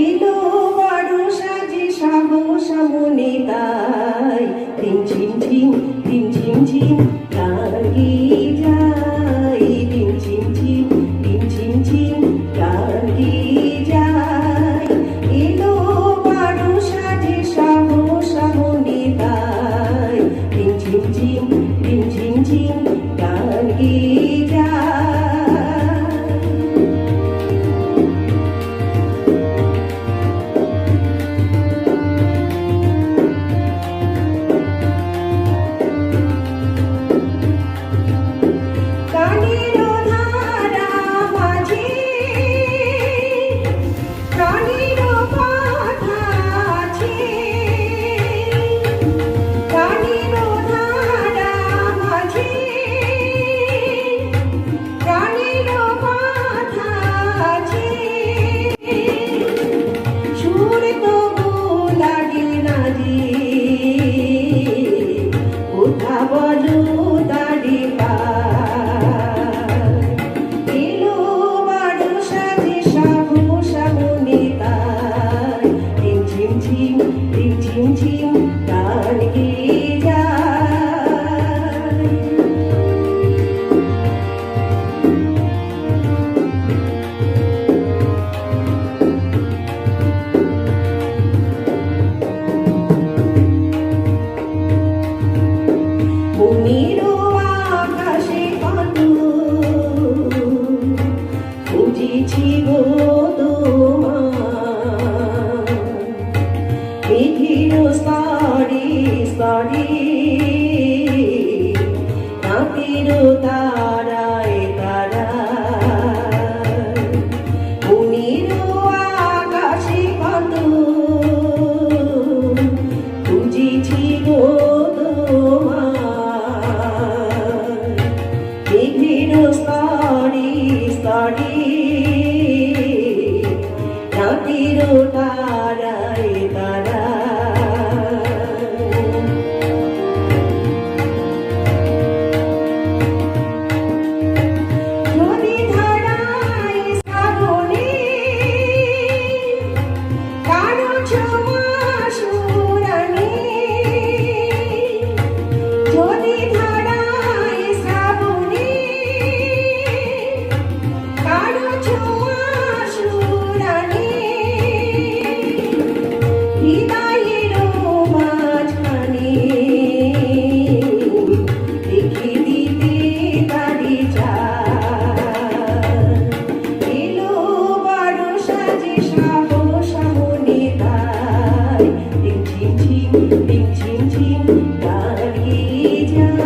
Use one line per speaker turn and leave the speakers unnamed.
Elo বারো সাজে সাবো সাবনে তাই। টিন ঝিম ঝিম টিন ঝিম ঝিম রাগি If you study, study, Natiru Tarai. you.